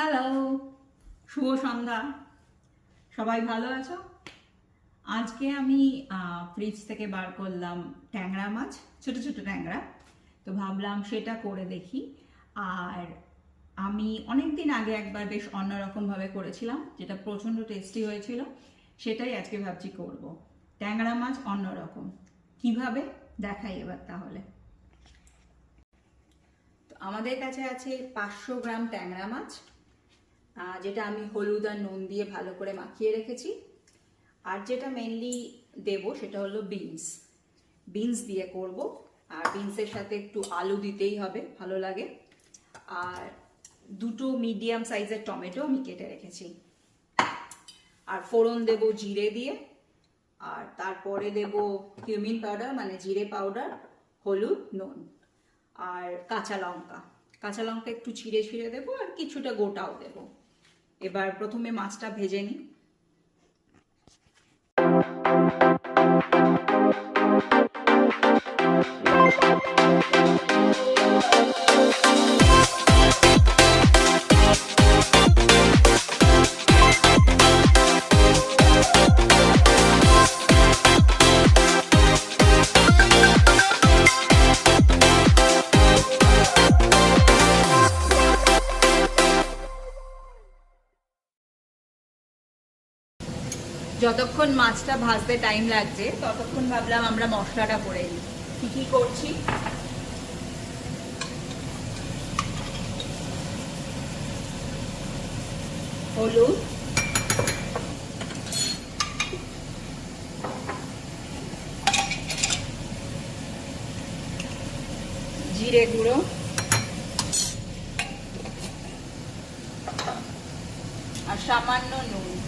Hello শুভ সন্ধ্যা। সবাই ভালো আছো? আজকে আমি ফ্রিজ থেকে বার করলাম ট্যাংরা মাছ, ছোট ছোট ট্যাংরা। তো ভাবলাম সেটা করে দেখি। আর আমি অনেক দিন আগে একবার বেশ অন্যরকমভাবে করেছিলাম, যেটা প্রচণ্ড টেস্টি হয়েছিল, সেটাই আজকে ভাবছি করব। ট্যাংরা মাছ অন্যরকম। কীভাবে? দেখাই এবার তাহলে। আমাদের কাছে আছে পাঁচশো গ্রাম ট্যাংরা মাছ। যেটা আমি হলুদ আর নুন দিয়ে ভালো করে মাখিয়ে রেখেছি। আর যেটা মেনলি দেব সেটা হলো বিনস বিনস দিয়ে করব। আর বিনসের সাথে একটু আলু দিতেই হবে, ভালো লাগে। আর দুটো মিডিয়াম সাইজের টমেটো আমি কেটে রেখেছি। আর ফোড়ন দেব জিরে দিয়ে। আর তারপরে দেব কিউমিন পাউডার মানে জিরে পাউডার হলুদ, নুন। আর কাঁচা লঙ্কা। কাঁচা লঙ্কা একটু ছিঁড়ে ছিঁড়ে দেবো আর কিছুটা গোটাও দেব। এবার প্রথমে মাছটা ভেজে নিই। যতক্ষণ মাছটা ভাজতে টাইম লাগছে, ততক্ষণ ভাবলাম আমরা মশলাটা করে নিই। কি কি করছি? হলুদ। জিরে গুঁড়ো। আর সামান্য নুন।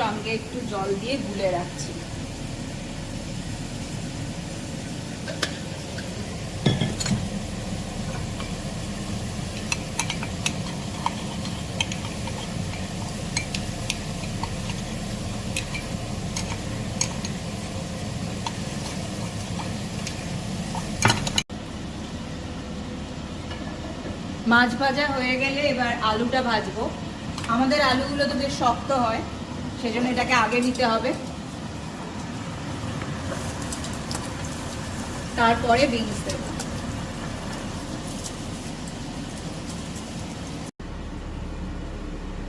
সঙ্গে একটু জল দিয়ে গুলে রাখছি। মাছ ভাজা হয়ে গেলে এবার আলুটা ভাজবো। আমাদের আলুগুলো তো বেশ শক্ত হয়। সেজন্য এটাকে আগে নিতে হবে। তারপরে বিনস দেব।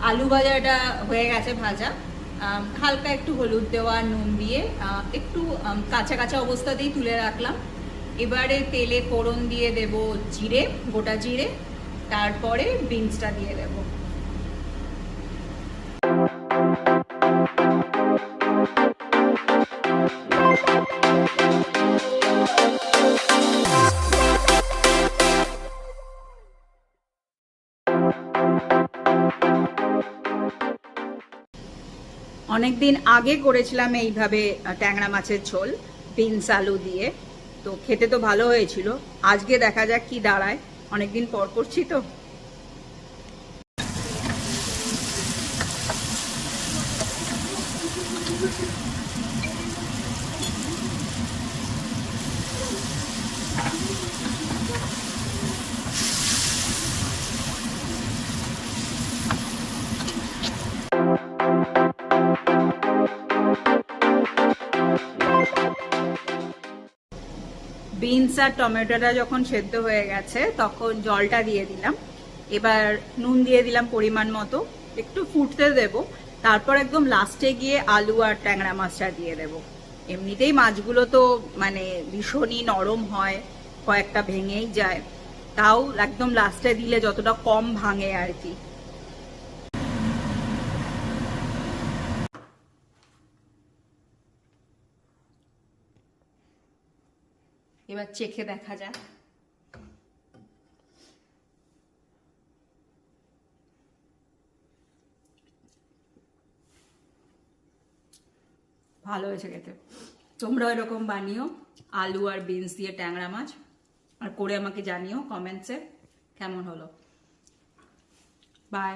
আলু ভাজাটা হয়ে গেছে ভাজা। হালকা একটু হলুদ দেওয়া, নুন দিয়ে একটু কাঁচা কাঁচা অবস্থাতেই তুলে রাখলাম। এবারে তেলে ফোড়ন দিয়ে দেব জিরে, গোটা জিরে। তারপরে বিনসটা দিয়ে দেবো। অনেকদিন আগে করেছিলাম এইভাবে ট্যাংরা মাছের ঝোল বিনস আলু দিয়ে। তো খেতে তো ভালো হয়েছিল। আজকে দেখা যাক কি দাঁড়ায়। অনেকদিন পর করছি তো। বিনস আর টমেটোটা যখন সেদ্ধ হয়ে গেছে, তখন জলটা দিয়ে দিলাম। এবার নুন দিয়ে দিলাম পরিমাণ মতো। একটু ফুটতে দেব। তারপর একদম লাস্টে গিয়ে আলু আর ট্যাংরা মাছটা দিয়ে দেব। এমনিতেই মাছগুলো তো মানে ভীষণই নরম হয়, কয়েকটা ভেঙেই যায়। তাও একদম লাস্টে দিলে যতটা কম ভাঙে আর কি। এবার চেখে দেখা যাক। ভালো হয়েছে খেতে। তোমরা এরকম বানিও, আলু আর বিনস দিয়ে ট্যাংরা মাছ। আর করে আমাকে জানিও কমেন্টসে কেমন হলো। বাই